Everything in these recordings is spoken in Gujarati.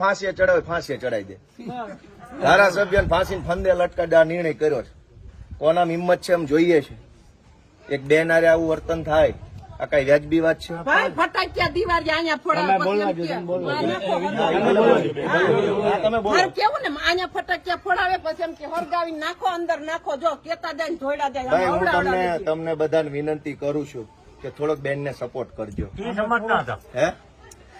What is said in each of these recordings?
ફાંસીએ ચડાવે ફાંસીએ ચડાવી દે. ધારાસભ્ય ફાંસીને ફંદે લટકાડવા નિર્ણય કર્યો છે. કોના હિંમત છે એમ જોઈએ છે. એક બેન હારે આવું વર્તન થાય આ કઈ વ્યાજબી વાત છે? ફટાકિયા ફોડાવે એમ કે, હા, તમે બોલો. મારું કેવું ને અહીંયા ફટાકિયા ફોડાવે પછી એમ કે હરગાવી નાખો અંદર નાખો જો કેતા હું તમને બધા. તમને બધાને વિનંતી કરું છું કે થોડોક બેન ને સપોર્ટ કરજો હે?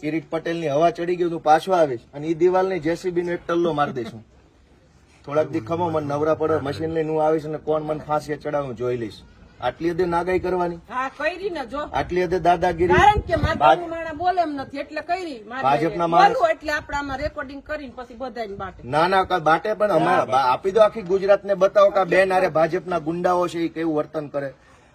કિરીટ પટેલની હવા ચડી ગયું હોય પાછો આવીશ અને એ દિવાલની જેસીબી નો એક ટલ્લો મારી દઈશું. થોડાક દી ખમો મને નવરા પડે મશીન લઈને હું આવીશ અને કોણ મને ફાંસી ચડાવું જોઈ લઈશ. આટલી હદે નાગાઈ કરવાની? હા આટલી હદે દાદાગીરી? ભાજપના માણસ- એટલે આપણે આમાં રેકોર્ડિંગ કરીને પછી બધાને ના ના બાટે પણ અમારા આપી દો આખી ગુજરાત ને બતાવો કે બેન આરે ભાજપના ગુંડાઓ છે એ કેવું વર્તન કરે?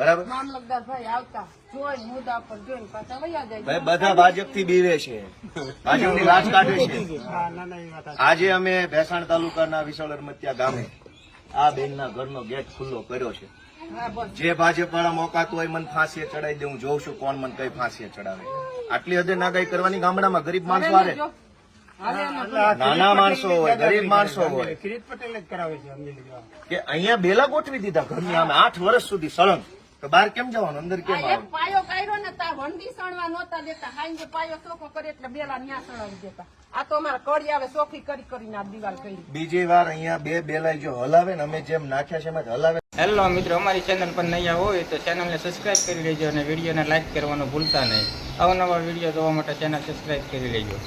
બરાબર? ભાઈ આવતા. જોઈને મુદ્દા પર જોઈને પાછા વયા જાય. ભાઈ બધા ભાજપથી બીવે છે. કાઢે છે. હા ના ના એ વાત સાચી. આજે અમે ભેસાણ તાલુકાના વિશાળ અરમતિયા ગામે આ બેનના ઘરનો ગેટ ખુલ્લો કર્યો છે. જે ભાજપ વાળા મોકાતું હોય મને ફાંસીએ ચડાવી દે હું જોઉં છું કોણ મને કઈ ફાંસીએ ચડાવે. આટલી હદે નાગાઈ કરવાની ગામડામાં ગરીબ માણસો હારે. જો. હાલે ને એટલે આ નાના માણસો હોય ગરીબ માણસો હોય. કિરીટ પટેલ જ કરાવે છે કે અહીંયા બેલા ગોઠવી દીધા ઘરની આમે આઠ વર્ષ સુધી સળંગ. તો બહાર કેમ જવાનું? અંદર કેમ આ એક આવવાનું? પાયો કાઢ્યો ને તા વંડી સણવા નહોતા દેતા. હાઈ પાયો ચોખ્ખો કરે એટલે બેલા ન્યા સણાવી દેતા. આ તો અમારા કડી આવે ચોખ્ખી કરી કરીને આ દિવાલ કરી. બીજી વાર અહીંયા બે બેલાઈ જો હલાવે ને અમે જેમ નાખ્યા છે એમ જ હલાવે. હેલો મિત્રો અમારી ચેનલ પર નયા હોય તો ચેનલને સબસ્ક્રાઇબ કરી લેજો અને વિડીયોને લાઇક કરવાનું ભૂલતા નહીં. અવનવા વીડિયો જોવા માટે ચેનલ સબસ્ક્રાઇબ કરી લેજો.